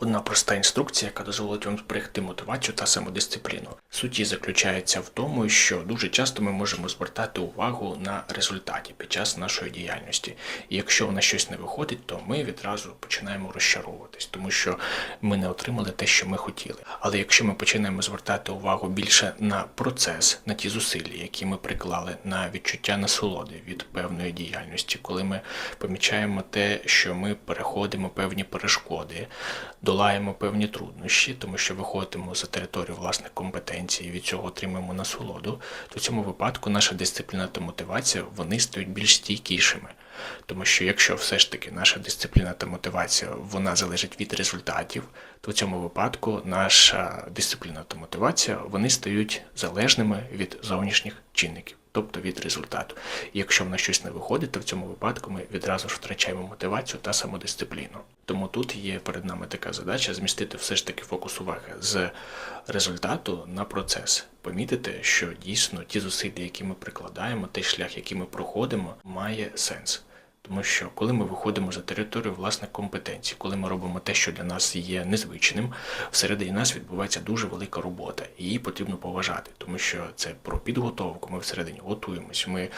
Одна проста інструкція, яка дозволить вам зберегти мотивацію та самодисципліну. Суть її заключається в тому, що дуже часто ми можемо звертати увагу на результаті під час нашої діяльності. І якщо у нас щось не виходить, то ми відразу починаємо розчаровуватись, тому що ми не отримали те, що ми хотіли. Але якщо ми починаємо звертати увагу більше на процес, на ті зусилля, які ми приклали на відчуття насолоди від певної діяльності, коли ми помічаємо те, що ми переходимо певні перешкоди, долаємо певні труднощі, тому що виходимо за територію власних компетенцій і від цього отримуємо насолоду, то в цьому випадку наша дисципліна та мотивація вони стають більш стійкішими. Тому що якщо все ж таки наша дисципліна та мотивація вона залежить від результатів, то в цьому випадку наша дисципліна та мотивація вони стають залежними від зовнішніх чинників, тобто від результату. Якщо в нас щось не виходить, то в цьому випадку ми відразу ж втрачаємо мотивацію та самодисципліну. Тому тут є перед нами така задача змістити все ж таки фокус уваги з результату на процес. Помітити, що дійсно ті зусилля, які ми прикладаємо, той шлях, який ми проходимо, має сенс. Тому що коли ми виходимо за територію власних компетенцій, коли ми робимо те, що для нас є незвичним, всередині нас відбувається дуже велика робота, і її потрібно поважати, тому що це про підготовку. Ми всередині готуємось, ми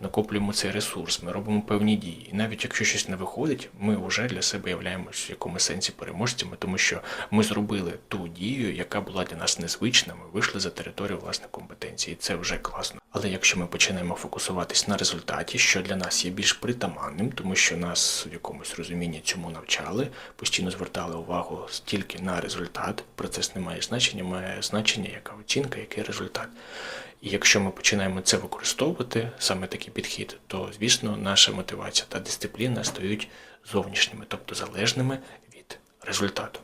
накоплюємо цей ресурс, ми робимо певні дії. І навіть якщо щось не виходить, ми вже для себе являємось в якомусь сенсі переможцями, тому що ми зробили ту дію, яка була для нас незвична. Ми вийшли за територію власних компетенцій, і це вже класно. Але якщо ми починаємо фокусуватись на результаті, що для нас є більш притаманним, тому що нас в якомусь розумінні цьому навчали, постійно звертали увагу тільки на результат. Процес не має значення, має значення яка оцінка, який результат. І якщо ми починаємо це використовувати, саме такий підхід, то звісно наша мотивація та дисципліна стають зовнішніми, тобто залежними від результату.